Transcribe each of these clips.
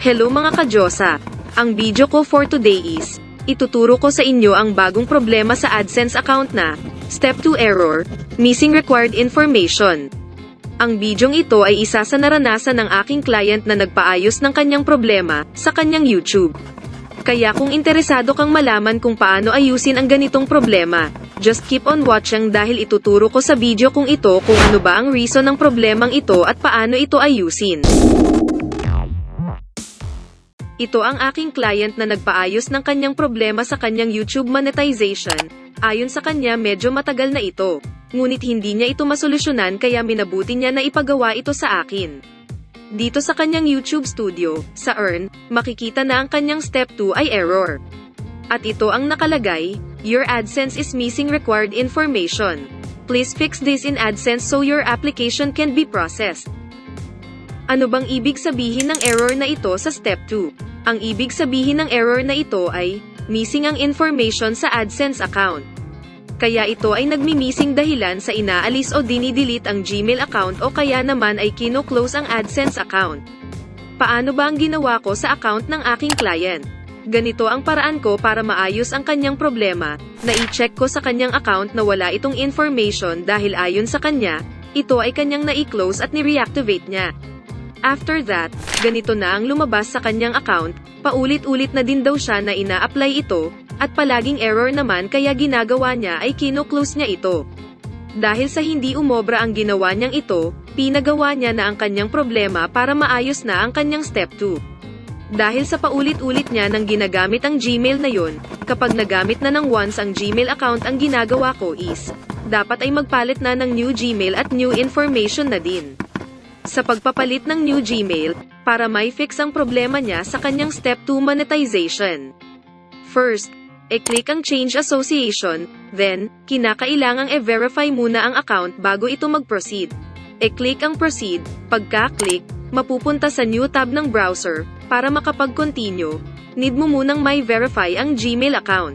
Hello mga kadyosa! Ang video ko for today is, ituturo ko sa inyo ang bagong problema sa AdSense account na, Step 2 Error, Missing Required Information. Ang bidyong ito ay isa sa naranasan ng aking client na nagpaayos ng kanyang problema sa kanyang YouTube. Kaya kung interesado kang malaman kung paano ayusin ang ganitong problema, just keep on watching dahil ituturo ko sa video kung ito kung ano ba ang reason ng problemang ito at paano ito ayusin. Ito ang aking client na nagpaayos ng kanyang problema sa kanyang YouTube monetization. Ayon sa kanya medyo matagal na ito. Ngunit hindi niya ito masolusyonan kaya minabuti niya na ipagawa ito sa akin. Dito sa kanyang YouTube studio, sa Earn, makikita na ang kanyang step 2 ay error. At ito ang nakalagay, Your AdSense is missing required information. Please fix this in AdSense so your application can be processed. Ano bang ibig sabihin ng error na ito sa step 2? Ang ibig sabihin ng error na ito ay, missing ang information sa AdSense account. Kaya ito ay nagmi-missing dahilan sa inaalis o dinidelete ang Gmail account o kaya naman ay kino-close ang AdSense account. Paano ba ang ginawa ko sa account ng aking client? Ganito ang paraan ko para maayos ang kanyang problema, na i-check ko sa kanyang account na wala itong information dahil ayon sa kanya, ito ay kanyang na-close at ni-reactivate niya. After that, ganito na ang lumabas sa kanyang account, paulit-ulit na din daw siya na ina-apply ito, at palaging error naman kaya ginagawa niya ay kino-close niya ito. Dahil sa hindi umobra ang ginawa niyang ito, pinagawa niya na ang kanyang problema para maayos na ang kanyang step 2. Dahil sa paulit-ulit niya nang ginagamit ang Gmail na yon, kapag nagamit na ng once ang Gmail account ang ginagawa ko is, dapat ay magpalit na ng new Gmail at new information na din sa pagpapalit ng new Gmail, para may fix ang problema niya sa kanyang Step 2 monetization. First, e-click ang Change Association, then, kinakailangang e-verify muna ang account bago ito mag-proceed. E-click ang Proceed, pagka-click, mapupunta sa New tab ng browser, para makapag-continue, need mo munang may verify ang Gmail account.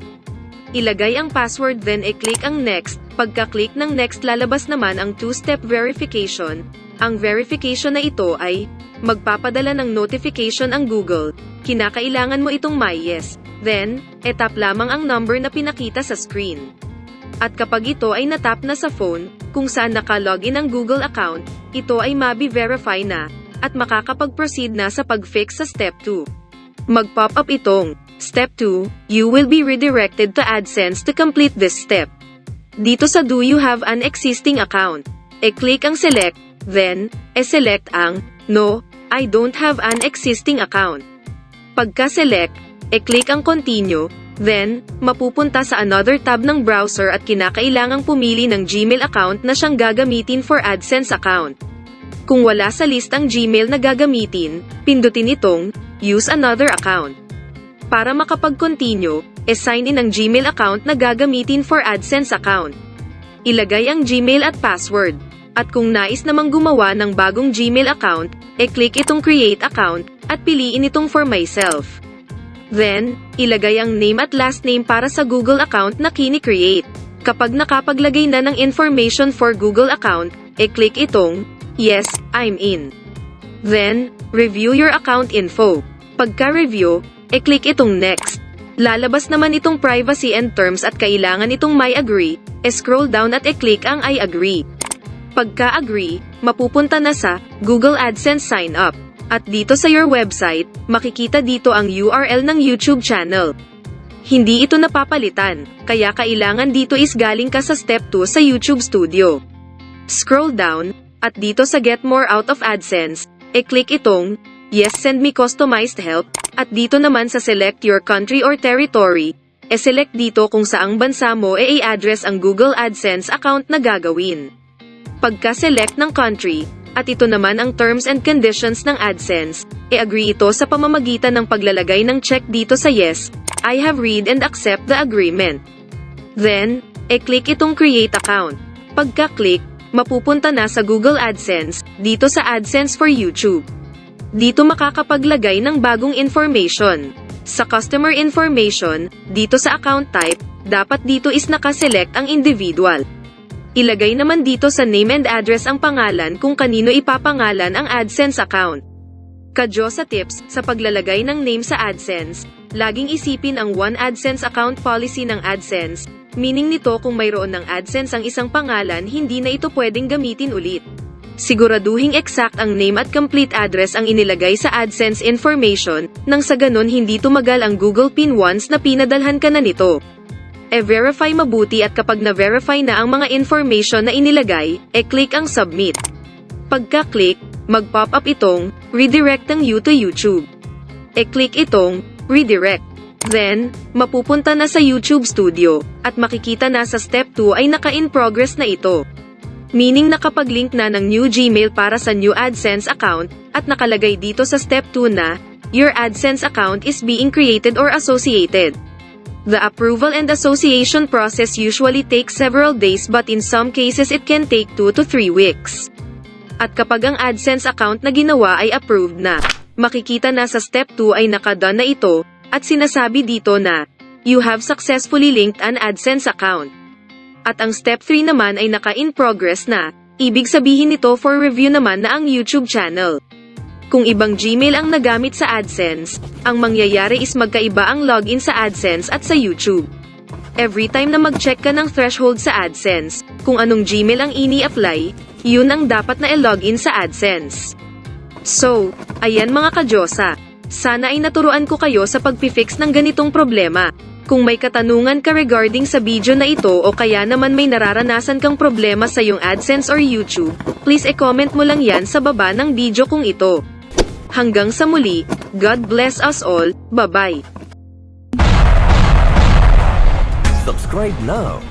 Ilagay ang password then e-click ang Next, pagka-click ng Next lalabas naman ang two-step verification, ang verification na ito ay, magpapadala ng notification ang Google, kinakailangan mo itong may yes, then, etap lamang ang number na pinakita sa screen. At kapag ito ay natap na sa phone, kung saan naka-login ang Google account, ito ay mabi-verify na, at makakapag-proceed na sa pag-fix sa step 2. Mag-pop up itong, Step 2, you will be redirected to AdSense to complete this step. Dito sa Do you have an existing account? E-click ang Select, then, e-select ang No, I don't have an existing account. Pagka-select, e-click ang Continue, then, mapupunta sa another tab ng browser at kinakailangang pumili ng Gmail account na siyang gagamitin for AdSense account. Kung wala sa list ang Gmail na gagamitin, pindutin itong Use another account. Para makapag-continue, e-sign in ang Gmail account na gagamitin for AdSense account. Ilagay ang Gmail at password. At kung nais namang gumawa ng bagong Gmail account, e-click itong Create Account, at piliin itong For Myself. Then, ilagay ang name at last name para sa Google account na kini-create. Kapag nakapaglagay na ng information for Google account, e-click itong Yes, I'm in. Then, review your account info. Pagka-review, e-click itong Next. Lalabas naman itong Privacy and Terms at kailangan itong May Agree, e-scroll down at e-click ang I agree. Pagka-agree, mapupunta na sa Google AdSense Sign Up. At dito sa your website, makikita dito ang URL ng YouTube channel. Hindi ito napapalitan, kaya kailangan dito is galing ka sa step 2 sa YouTube Studio. Scroll down, at dito sa Get More Out of AdSense, e-click itong Yes send me customized help, at dito naman sa Select your country or territory, e-select dito kung saang bansa mo e i-address ang Google AdSense account na gagawin. Pagka-select ng country, at ito naman ang terms and conditions ng AdSense, e-agree ito sa pamamagitan ng paglalagay ng check dito sa Yes, I have read and accept the agreement. Then, e-click itong Create Account. Pagka-click, mapupunta na sa Google AdSense, dito sa AdSense for YouTube. Dito makakapaglagay ng bagong information. Sa customer information, dito sa account type, dapat dito is nakaselect ang individual. Ilagay naman dito sa name and address ang pangalan kung kanino ipapangalan ang AdSense account. Kadyo sa tips, sa paglalagay ng name sa AdSense, laging isipin ang One AdSense account policy ng AdSense, meaning nito kung mayroon ng AdSense ang isang pangalan hindi na ito pwedeng gamitin ulit. Siguraduhing exact ang name at complete address ang inilagay sa AdSense information, nang sa ganon hindi tumagal ang Google PIN once na pinadalhan ka na nito. E-verify mabuti at kapag na-verify na ang mga information na inilagay, e-click ang submit. Pagka-click, mag-pop up itong redirect ang you to YouTube. E-click itong redirect. Then, mapupunta na sa YouTube Studio, at makikita na sa step 2 ay naka-in progress na ito. Meaning nakapag-link na ng new Gmail para sa new AdSense account, at nakalagay dito sa step 2 na, your AdSense account is being created or associated. The approval and association process usually takes several days but in some cases it can take 2 to 3 weeks. At kapag ang AdSense account na ginawa ay approved na, makikita na sa step 2 ay nakadone na ito, at sinasabi dito na, you have successfully linked an AdSense account. At ang step 3 naman ay naka-in progress na, ibig sabihin nito for review naman na ang YouTube channel. Kung ibang Gmail ang nagamit sa AdSense, ang mangyayari is magkaiba ang login sa AdSense at sa YouTube. Every time na mag-check ka ng threshold sa AdSense, kung anong Gmail ang ini-apply, yun ang dapat na i-login sa AdSense. So, ayan mga kadyosa. Sana ay naturuan ko kayo sa pagpifix ng ganitong problema. Kung may katanungan ka regarding sa video na ito o kaya naman may nararanasan kang problema sa iyong AdSense or YouTube, please e-comment mo lang yan sa baba ng video kung ito. Hanggang sa muli, God bless us all, bye-bye. Subscribe now